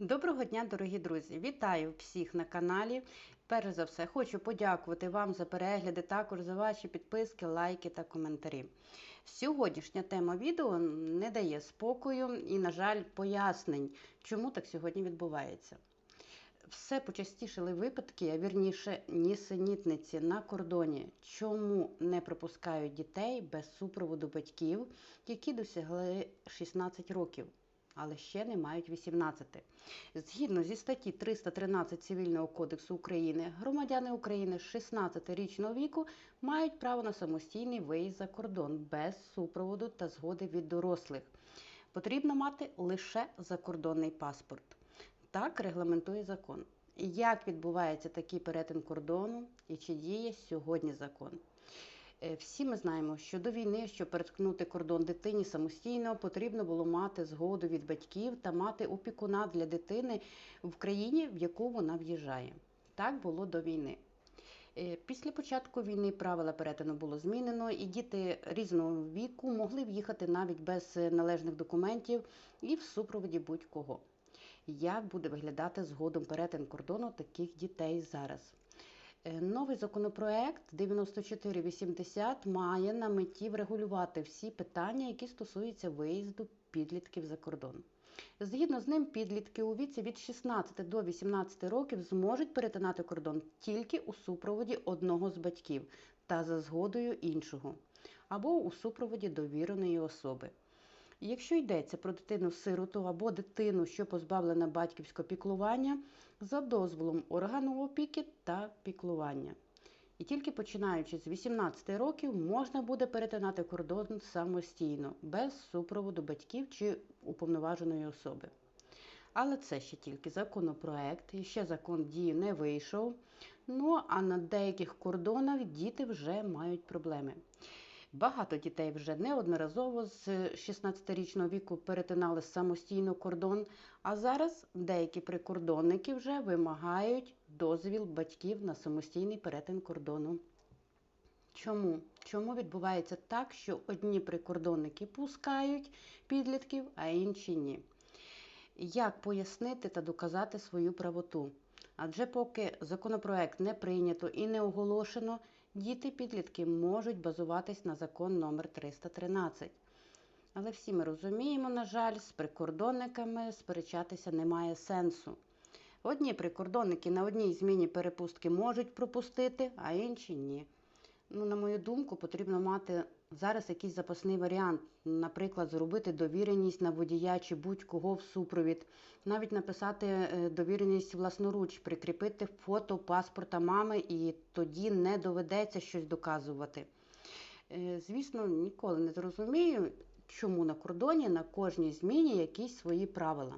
Доброго дня, дорогі друзі! Вітаю всіх на каналі. Перш за все, хочу подякувати вам за перегляди, також за ваші підписки, лайки та коментарі. Сьогоднішня тема відео не дає спокою і, на жаль, пояснень, чому так сьогодні відбувається. Все почастішили випадки, а вірніше нісенітниці на кордоні, чому не пропускають дітей без супроводу батьків, які досягли 16 років але ще не мають 18. Згідно зі статті 313 Цивільного кодексу України, громадяни України з 16-річного віку мають право на самостійний виїзд за кордон без супроводу та згоди від дорослих. Потрібно мати лише закордонний паспорт. Так регламентує закон. Як відбувається такий перетин кордону і чи діє сьогодні закон? Е, всі ми знаємо, що до війни, щоб переткнути кордон дитині самостійно, потрібно було мати згоду від батьків та мати опікуна для дитини в країні, в яку вона в'їжджає. Так було до війни. Е, після початку війни правила перетину було змінено, і діти різного віку могли в'їхати навіть без належних документів і в супроводі будь-кого. Як буде виглядати згодом перетин кордону таких дітей зараз? Е, новий законопроект 9480 має на меті врегулювати всі питання, які стосуються виїзду підлітків за кордон. Згідно з ним, підлітки у віці від 16 до 18 років зможуть перетинати кордон тільки у супроводі одного з батьків та за згодою іншого, або у супроводі довіреної особи. Якщо йдеться про дитину-сироту або дитину, що позбавлена батьківського піклування, за дозволом органу опіки та піклування. І тільки починаючи з 18 років можна буде перетинати кордон самостійно, без супроводу батьків чи уповноваженої особи. Але це ще тільки законопроект, і ще закон дії не вийшов. Ну а на деяких кордонах діти вже мають проблеми. Багато дітей вже неодноразово з 16-річного віку перетинали самостійно кордон, а зараз деякі прикордонники вже вимагають дозвіл батьків на самостійний перетин кордону. Чому? Чому відбувається так, що одні прикордонники пускають підлітків, а інші ні? Як пояснити та доказати свою правоту? Адже поки законопроект не прийнято і не оголошено, діти-підлітки можуть базуватись на закон номер 313 Але всі ми розуміємо, на жаль, з прикордонниками сперечатися немає сенсу. Одні прикордонники на одній зміні перепустки можуть пропустити, а інші ні. Ну, На мою думку, потрібно мати зараз якийсь запасний варіант. Наприклад, зробити довіреність на водія чи будь-кого в супровід, навіть написати е, довіреність власноруч, прикріпити фото паспорта мами, і тоді не доведеться щось доказувати. Е, звісно, ніколи не зрозумію, чому на кордоні на кожній зміні якісь свої правила.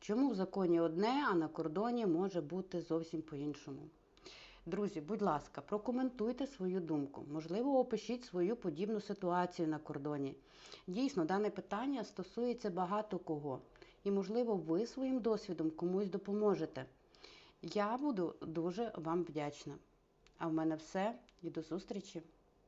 Чому в законі одне, а на кордоні може бути зовсім по-іншому. Друзі, будь ласка, прокоментуйте свою думку. Можливо, опишіть свою подібну ситуацію на кордоні. Дійсно, дане питання стосується багато кого. І, можливо, ви своїм досвідом комусь допоможете. Я буду дуже вам вдячна. А в мене все і до зустрічі!